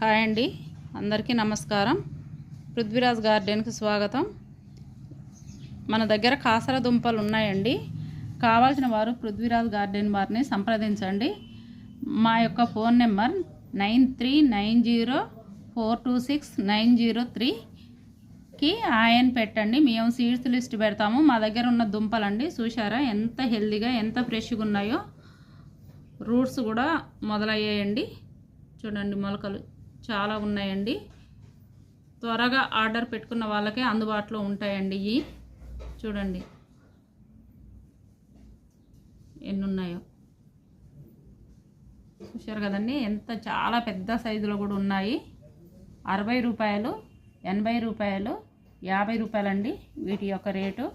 Hi అండి. అందరికీ నమస్కారం. పృథ్వీరాజ్ గార్డెన్కి స్వాగతం. మన దగ్గర కాసర దుంపలు ఉన్నాయండి. కావాల్సిన వారు పృథ్వీరాజ్ గార్డెన్ వారిని సంప్రదించండి. మా యొక్క phone number nine three nine zero four two six nine zero త్రీకి ఆయన పెట్టండి. మేము సీడ్స్ లిస్ట్ పెడతాము. మా దగ్గర ఉన్న దుంపలండి. చూసారా ఎంత హెల్దీగా ఎంత ఫ్రెష్గా ఉన్నాయో. రూట్స్ కూడా మొదలయ్యాయండి. చూడండి మొలకలు. చాలా ఉన్నాయండి. త్వరగా ఆర్డర్ పెట్టుకున్న వాళ్ళకే అందుబాటులో ఉంటాయండి ఇవి. చూడండి. ఎన్ని ఉన్నాయో చూశారు కదండి? ఎంత చాలా పెద్ద సైజులో కూడా ఉన్నాయి. అరవై రూపాయలు ఎనభై రూపాయలు యాభై రూపాయలండి వీటి యొక్క రేటు.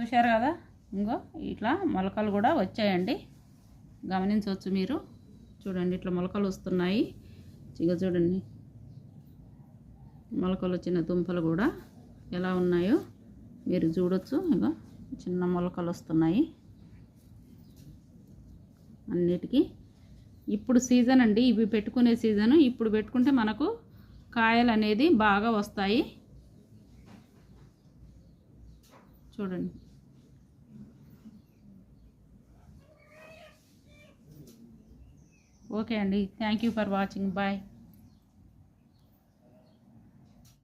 చూశారు కదా? ఇంకో ఇట్లా మొలకలు కూడా వచ్చాయండి. గమనించవచ్చు మీరు. చూడండి ఇట్లా మొలకలు వస్తున్నాయి. ఇక చూడండి. మొలకలు వచ్చిన దుంపలు కూడా ఎలా ఉన్నాయో మీరు చూడొచ్చు. ఇక చిన్న మొలకలు వస్తున్నాయి. అన్నిటికీ. ఇప్పుడు సీజన్ అండి. ఇవి పెట్టుకునే సీజను. ఇప్పుడు పెట్టుకుంటే మనకు కాయలు అనేది బాగా వస్తాయి. చూడండి. ఓకే అండి. Thank you for watching. Bye.